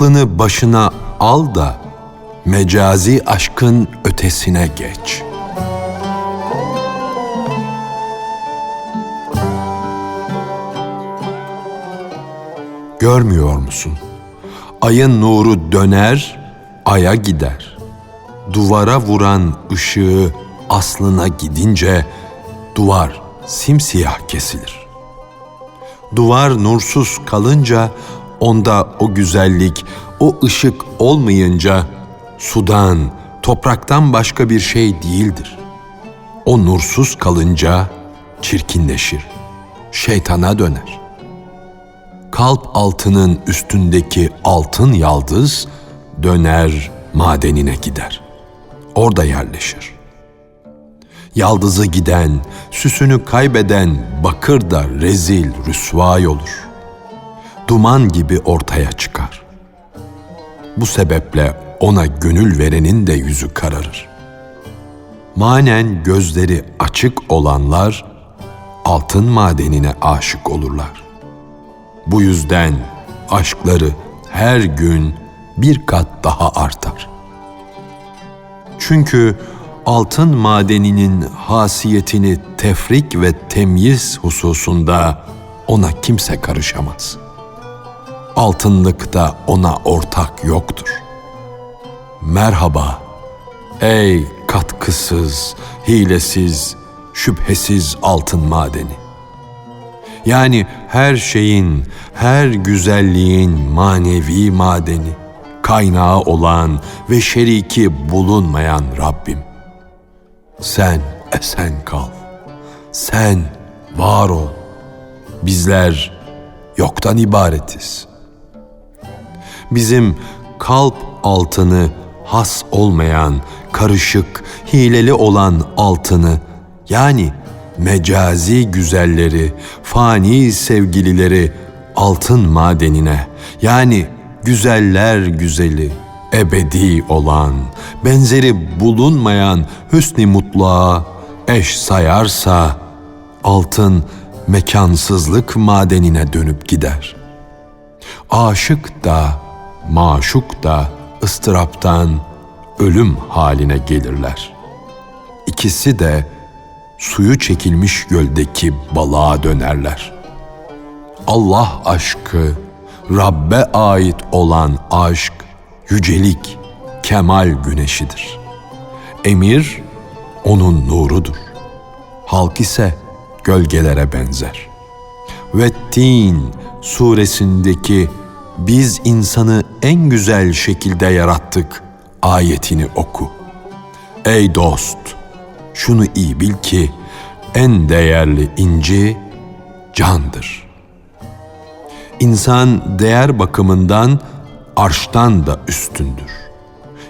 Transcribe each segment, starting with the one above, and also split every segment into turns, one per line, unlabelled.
aklını başına al da mecazi aşkın ötesine geç. Görmüyor musun? Ayın nuru döner, aya gider. Duvara vuran ışığı aslına gidince duvar simsiyah kesilir. Duvar nursuz kalınca onda o güzellik, o ışık olmayınca sudan, topraktan başka bir şey değildir. O nursuz kalınca çirkinleşir, şeytana döner. Kalp altının üstündeki altın yaldız döner madenine gider. Orada yerleşir. Yaldızı giden, süsünü kaybeden bakır da rezil, rüsvay olur. Duman gibi ortaya çıkar. Bu sebeple ona gönül verenin de yüzü kararır. Manen gözleri açık olanlar altın madenine aşık olurlar. Bu yüzden aşkları her gün bir kat daha artar. Çünkü altın madeninin hasiyetini tefrik ve temyiz hususunda ona kimse karışamaz. Altınlıkta ona ortak yoktur. Merhaba ey katkısız, hilesiz, şüphesiz altın madeni. Yani her şeyin, her güzelliğin manevi madeni, kaynağı olan ve şeriki bulunmayan Rabbim. Sen esen kal. Sen var ol. Bizler yoktan ibaretiz. Bizim kalp altını has olmayan, karışık, hileli olan altını yani mecazi güzelleri, fani sevgilileri altın madenine yani güzeller güzeli, ebedi olan, benzeri bulunmayan hüsni mutluğa eş sayarsa altın mekansızlık madenine dönüp gider. Aşık da, maşuk da ıstıraptan ölüm haline gelirler. İkisi de suyu çekilmiş göldeki balığa dönerler. Allah aşkı, Rabbe ait olan aşk, yücelik, kemal güneşidir. Emir, onun nurudur. Halk ise gölgelere benzer. Ve Tin suresindeki biz insanı en güzel şekilde yarattık ayetini oku. Ey dost! Şunu iyi bil ki en değerli inci candır. İnsan değer bakımından arştan da üstündür.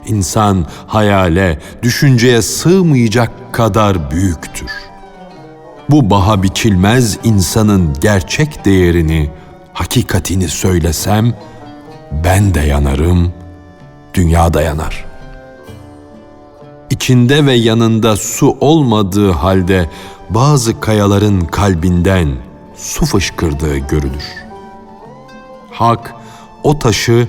İnsan hayale, düşünceye sığmayacak kadar büyüktür. Bu baha biçilmez insanın gerçek değerini, hakikatini söylesem, ben de yanarım, dünya da yanar. İçinde ve yanında su olmadığı halde bazı kayaların kalbinden su fışkırdığı görülür. Hak o taşı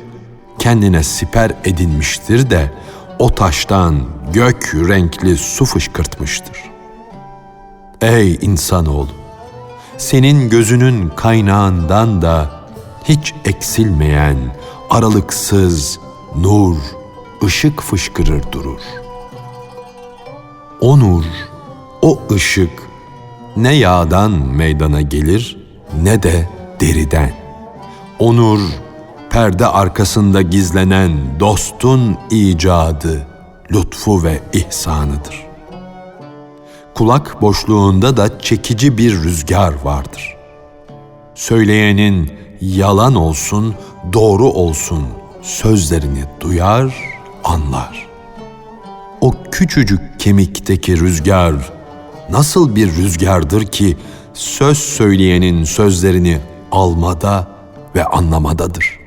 kendine siper edinmiştir de o taştan gök renkli su fışkırtmıştır. Ey insanoğlu! Senin gözünün kaynağından da hiç eksilmeyen, aralıksız nur, ışık fışkırır durur. O nur, o ışık ne yağdan meydana gelir ne de deriden. O nur, perde arkasında gizlenen dostun icadı, lütfu ve ihsanıdır. Kulak boşluğunda da çekici bir rüzgar vardır. Söyleyenin yalan olsun, doğru olsun sözlerini duyar, anlar. O küçücük kemikteki rüzgar nasıl bir rüzgardır ki söz söyleyenin sözlerini almada ve anlamadadır.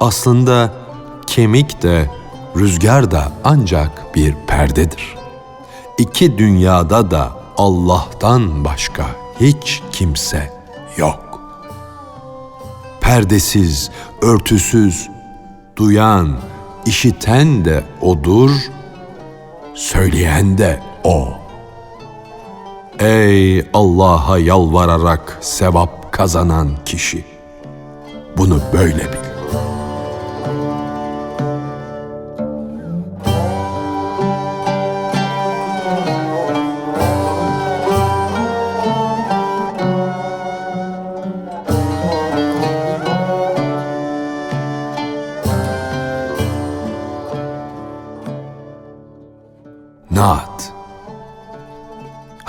Aslında kemik de rüzgar da ancak bir perdedir. İki dünyada da Allah'tan başka hiç kimse yok. Perdesiz, örtüsüz, duyan, işiten de odur, söyleyen de o. Ey Allah'a yalvararak sevap kazanan kişi! Bunu böyle bil.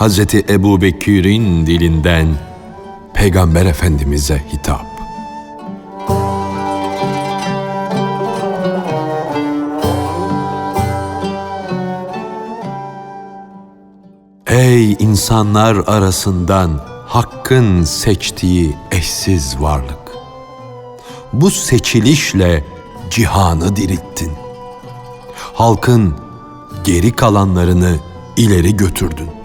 Hazreti Ebu Bekir'in dilinden Peygamber Efendimiz'e hitap. Ey insanlar arasından Hakk'ın seçtiği eşsiz varlık! Bu seçilişle cihanı dirilttin. Halkın geri kalanlarını ileri götürdün.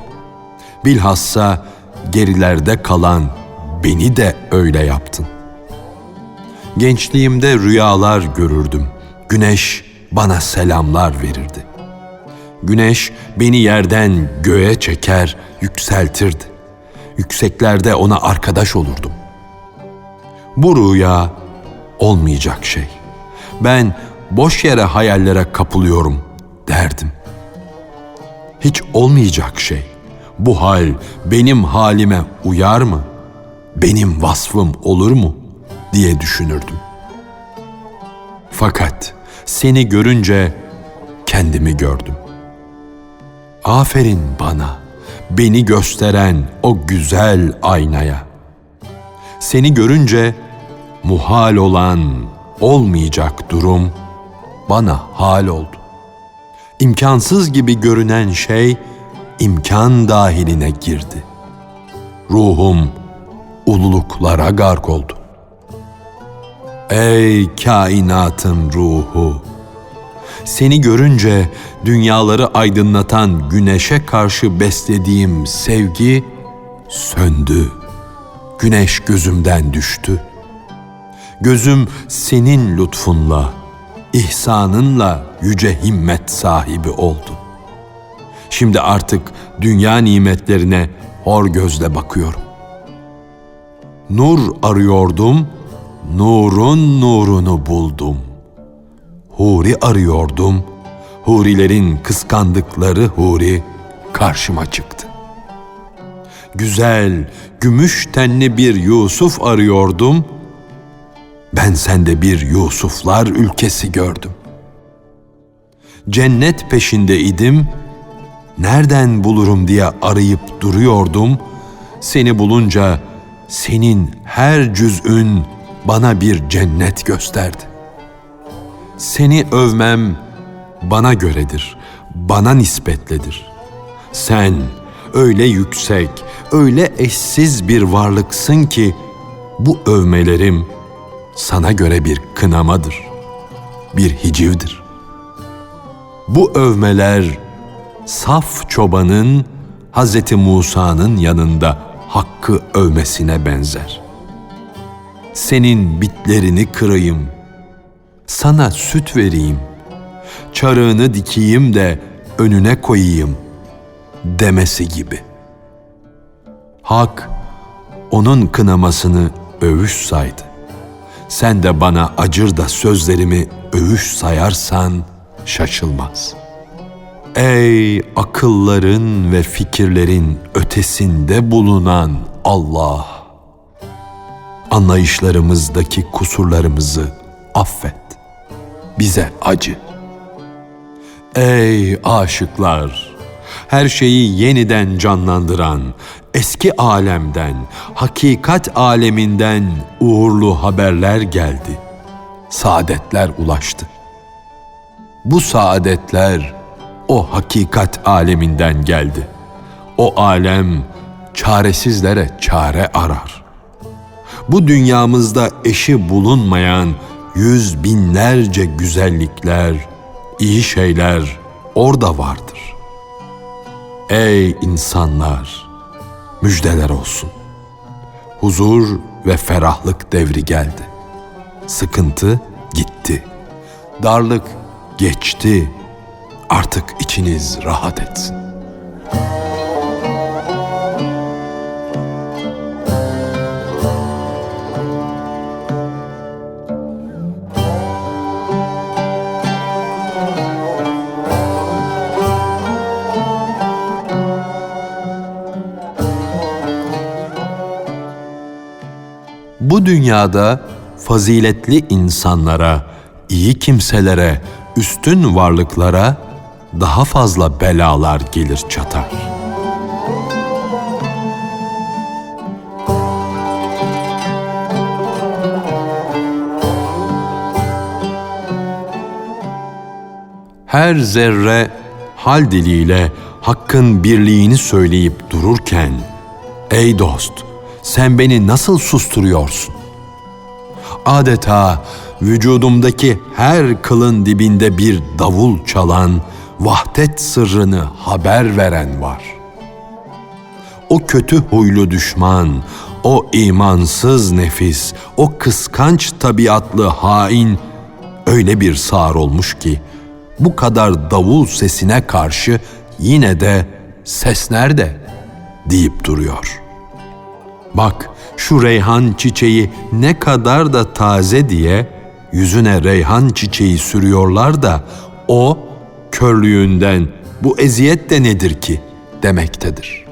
Bilhassa gerilerde kalan beni de öyle yaptın. Gençliğimde rüyalar görürdüm. Güneş bana selamlar verirdi. Güneş beni yerden göğe çeker, yükseltirdi. Yükseklerde ona arkadaş olurdum. Bu rüya olmayacak şey. Ben boş yere hayallere kapılıyorum derdim. Hiç olmayacak şey. Bu hal benim halime uyar mı? Benim vasfım olur mu? diye düşünürdüm. Fakat seni görünce kendimi gördüm. Aferin bana, beni gösteren o güzel aynaya. Seni görünce muhal olan, olmayacak durum bana hal oldu. İmkansız gibi görünen şey imkan dahiline girdi. Ruhum ululuklara gark oldu. Ey kainatın ruhu! Seni görünce dünyaları aydınlatan güneşe karşı beslediğim sevgi söndü. Güneş gözümden düştü. Gözüm senin lütfunla, ihsanınla yüce himmet sahibi oldu. Şimdi artık dünya nimetlerine hor gözle bakıyorum. Nur arıyordum, nurun nurunu buldum. Huri arıyordum, hurilerin kıskandıkları huri karşıma çıktı. Güzel, gümüş tenli bir Yusuf arıyordum. Ben sende bir Yusuflar ülkesi gördüm. Cennet peşinde idim, nereden bulurum diye arayıp duruyordum. Seni bulunca senin her cüz'ün bana bir cennet gösterdi. Seni övmem bana göredir, bana nispetledir. Sen öyle yüksek, öyle eşsiz bir varlıksın ki bu övmelerim sana göre bir kınamadır, bir hicivdir. Bu övmeler saf çobanın Hz. Musa'nın yanında hakkı övmesine benzer. Senin bitlerini kırayım, sana süt vereyim, çarığını dikeyim de önüne koyayım demesi gibi. Hak onun kınamasını övüş saydı. Sen de bana acır da sözlerimi övüş sayarsan şaşılmaz. Ey akılların ve fikirlerin ötesinde bulunan Allah! Anlayışlarımızdaki kusurlarımızı affet. Bize acı. Ey aşıklar! Her şeyi yeniden canlandıran, eski alemden, hakikat aleminden uğurlu haberler geldi. Saadetler ulaştı. Bu saadetler o hakikat aleminden geldi. O alem çaresizlere çare arar. Bu dünyamızda eşi bulunmayan yüz binlerce güzellikler, iyi şeyler orada vardır. Ey insanlar! Müjdeler olsun. Huzur ve ferahlık devri geldi. Sıkıntı gitti. Darlık geçti. Artık içiniz rahat etsin. Bu dünyada faziletli insanlara, iyi kimselere, üstün varlıklara daha fazla belalar gelir çatar. Her zerre hal diliyle hakkın birliğini söyleyip dururken, ey dost, sen beni nasıl susturuyorsun? Adeta vücudumdaki her kılın dibinde bir davul çalan, vahdet sırrını haber veren var. O kötü huylu düşman, o imansız nefis, o kıskanç tabiatlı hain öyle bir sağır olmuş ki bu kadar davul sesine karşı yine de ses nerede deyip duruyor. Bak şu reyhan çiçeği ne kadar da taze diye yüzüne reyhan çiçeği sürüyorlar da o körlüğünden bu eziyet de nedir ki demektedir.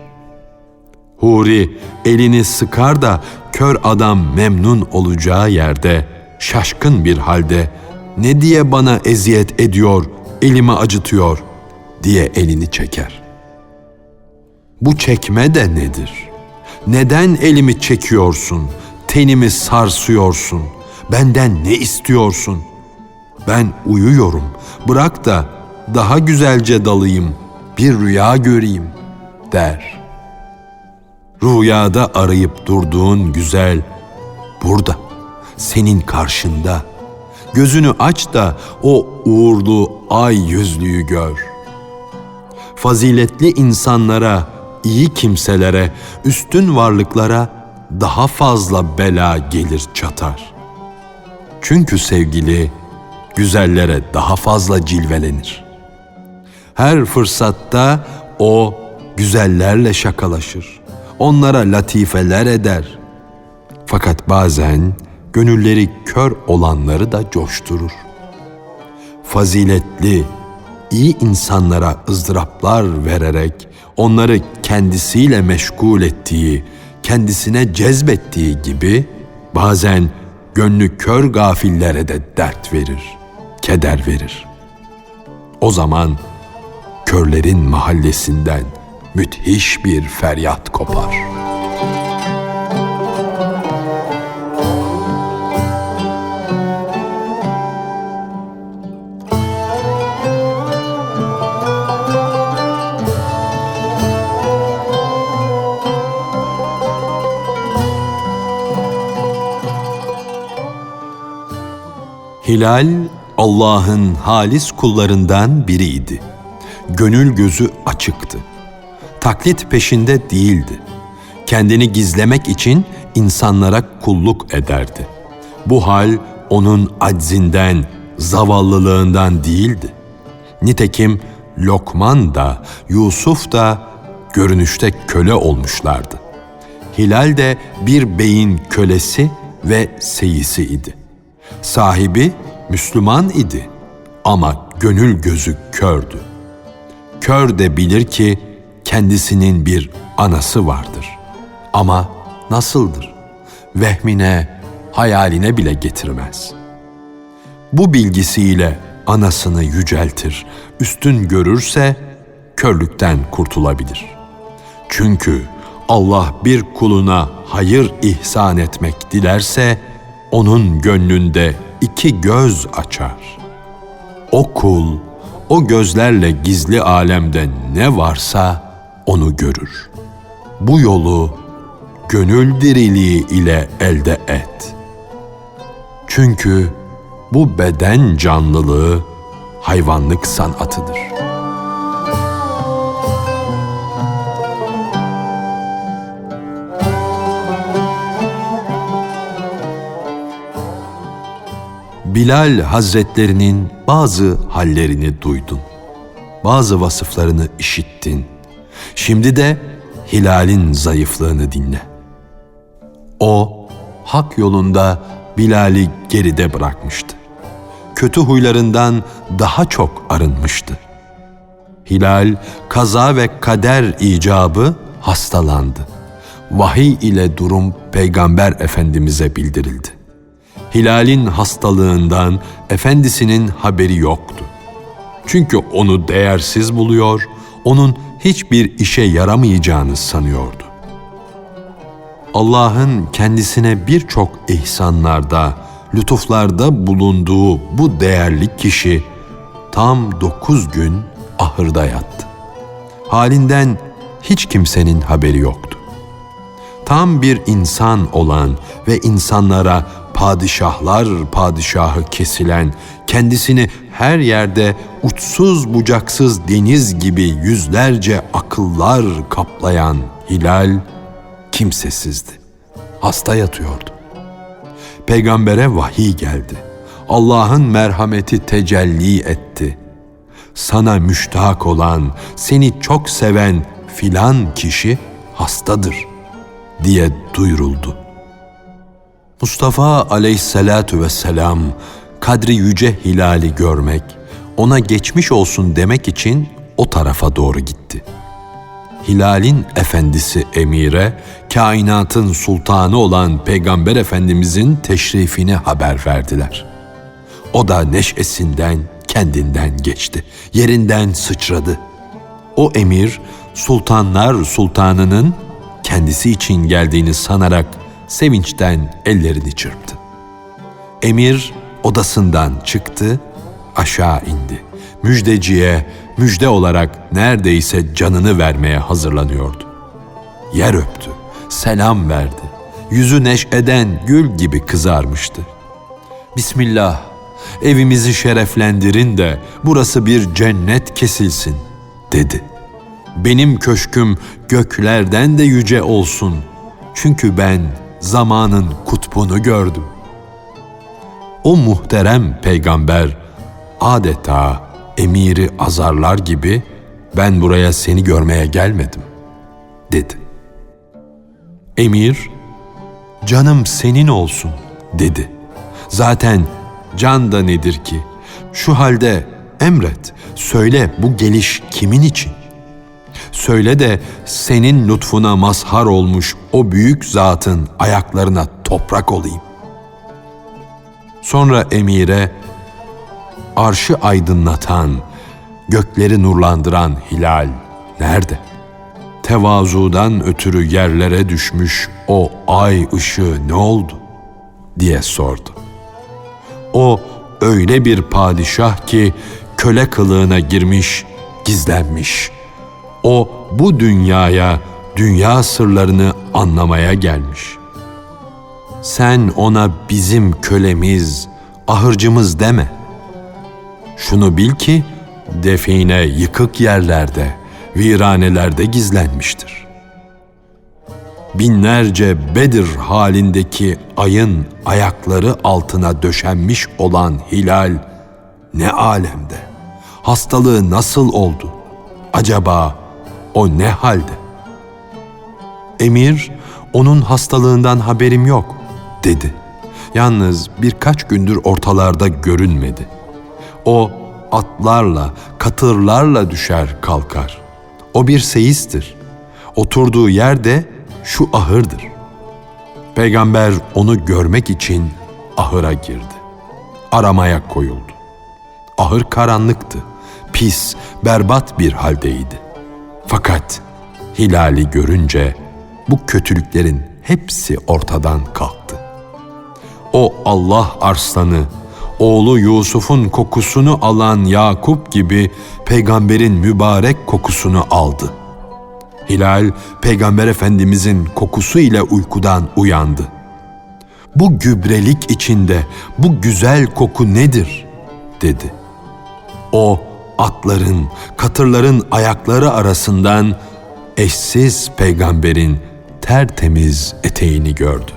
Huri elini sıkar da kör adam memnun olacağı yerde şaşkın bir halde ne diye bana eziyet ediyor, elimi acıtıyor diye elini çeker. Bu çekme de nedir? Neden elimi çekiyorsun, tenimi sarsıyorsun, benden ne istiyorsun? Ben uyuyorum, bırak da daha güzelce dalayım, bir rüya göreyim der. Rüyada arayıp durduğun güzel burada, senin karşında. Gözünü aç da o uğurlu ay yüzlüyü gör. Faziletli insanlara, iyi kimselere, üstün varlıklara daha fazla bela gelir çatar. Çünkü sevgili güzellere daha fazla cilvelenir. Her fırsatta o güzellerle şakalaşır. Onlara latifeler eder. Fakat bazen gönülleri kör olanları da coşturur. Faziletli, iyi insanlara ızdıraplar vererek onları kendisiyle meşgul ettiği, kendisine cezbettiği gibi bazen gönlü kör gafillere de dert verir, keder verir. O zaman körlerin mahallesinden müthiş bir feryat kopar. Hilal Allah'ın halis kullarından biriydi. Gönül gözü açıktı. Taklit peşinde değildi. Kendini gizlemek için insanlara kulluk ederdi. Bu hal onun aczinden, zavallılığından değildi. Nitekim Lokman da, Yusuf da görünüşte köle olmuşlardı. Hilal de bir beyin kölesi ve seyisi idi. Sahibi Müslüman idi ama gönül gözü kördü. Kör de bilir ki kendisinin bir anası vardır. Ama nasıldır? Vehmine, hayaline bile getirmez. Bu bilgisiyle anasını yüceltir, üstün görürse körlükten kurtulabilir. Çünkü Allah bir kuluna hayır ihsan etmek dilerse, onun gönlünde iki göz açar. O kul, o gözlerle gizli alemde ne varsa onu görür. Bu yolu gönül diriliği ile elde et. Çünkü bu beden canlılığı hayvanlık sanatıdır. Bilal Hazretlerinin bazı hallerini duydun. Bazı vasıflarını işittin. Şimdi de Hilal'in zayıflığını dinle. O hak yolunda Bilal'i geride bırakmıştı. Kötü huylarından daha çok arınmıştı. Hilal kaza ve kader icabı hastalandı. Vahiy ile durum Peygamber Efendimiz'e bildirildi. Hilal'in hastalığından efendisinin haberi yoktu. Çünkü onu değersiz buluyor, onun hiçbir işe yaramayacağını sanıyordu. Allah'ın kendisine birçok ihsanlarda, lütuflarda bulunduğu bu değerli kişi tam dokuz gün ahırda yattı. Halinden hiç kimsenin haberi yoktu. Tam bir insan olan ve insanlara padişahlar padişahı kesilen, kendisini her yerde uçsuz bucaksız deniz gibi yüzlerce akıllar kaplayan Hilal kimsesizdi. Hasta yatıyordu. Peygambere vahiy geldi. Allah'ın merhameti tecelli etti. Sana müştak olan, seni çok seven filan kişi hastadır diye duyuruldu. Mustafa aleyhissalatu vesselam kadri yüce hilali görmek, ona geçmiş olsun demek için o tarafa doğru gitti. Hilal'in efendisi emire, kainatın sultanı olan Peygamber Efendimizin teşrifini haber verdiler. O da neşesinden, kendinden geçti. Yerinden sıçradı. O emir, sultanlar sultanının kendisi için geldiğini sanarak sevinçten ellerini çırptı. Emir odasından çıktı, aşağı indi. Müjdeciye müjde olarak neredeyse canını vermeye hazırlanıyordu. Yer öptü, selam verdi. Yüzü neşeden gül gibi kızarmıştı. Bismillah, evimizi şereflendirin de burası bir cennet kesilsin, dedi. Benim köşküm göklerden de yüce olsun. Çünkü ben zamanın kutbunu gördüm. O muhterem peygamber adeta emiri azarlar gibi ben buraya seni görmeye gelmedim dedi. Emir canım senin olsun dedi. Zaten can da nedir ki? Şu halde emret, söyle bu geliş kimin için? Söyle de senin lütfuna mazhar olmuş o büyük zatın ayaklarına toprak olayım. Sonra emire arşı aydınlatan, gökleri nurlandıran hilal nerede? Tevazudan ötürü yerlere düşmüş o ay ışığı ne oldu? diye sordu. O öyle bir padişah ki köle kılığına girmiş, gizlenmiş. O bu dünyaya, dünya sırlarını anlamaya gelmiş. Sen ona bizim kölemiz, ahırcımız deme. Şunu bil ki define yıkık yerlerde, viranelerde gizlenmiştir. Binlerce Bedir halindeki ayın ayakları altına döşenmiş olan hilal ne alemde? Hastalığı nasıl oldu? Acaba o ne halde? Emir, onun hastalığından haberim yok, dedi. Yalnız birkaç gündür ortalarda görünmedi. O atlarla, katırlarla düşer kalkar. O bir seyistir. Oturduğu yerde şu ahırdır. Peygamber onu görmek için ahıra girdi. Aramaya koyuldu. Ahır karanlıktı. Pis, berbat bir haldeydi. Fakat hilali görünce bu kötülüklerin hepsi ortadan kalktı. O Allah arslanı, oğlu Yusuf'un kokusunu alan Yakup gibi peygamberin mübarek kokusunu aldı. Hilal, peygamber efendimizin kokusu ile uykudan uyandı. Bu gübrelik içinde bu güzel koku nedir? dedi. O atların, katırların ayakları arasından eşsiz peygamberin tertemiz eteğini gördü.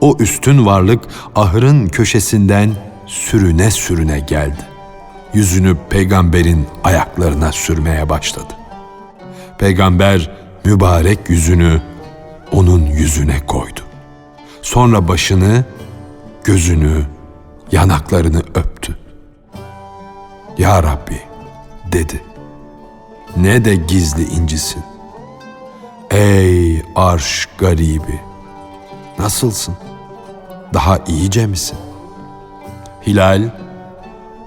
O üstün varlık ahırın köşesinden sürüne sürüne geldi. Yüzünü peygamberin ayaklarına sürmeye başladı. Peygamber mübarek yüzünü onun yüzüne koydu. Sonra başını, gözünü, yanaklarını öptü. Ya Rabbi dedi. Ne de gizli incisin. Ey arş garibi. Nasılsın? Daha iyice misin? Hilal,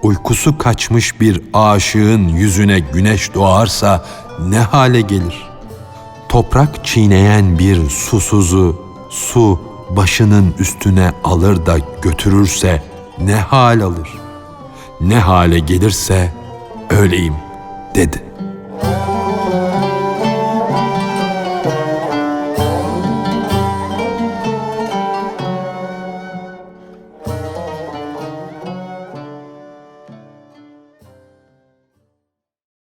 uykusu kaçmış bir aşığın yüzüne güneş doğarsa ne hale gelir? Toprak çiğneyen bir susuzu su başının üstüne alır da götürürse ne hal alır? Ne hale gelirse öyleyim dedi.''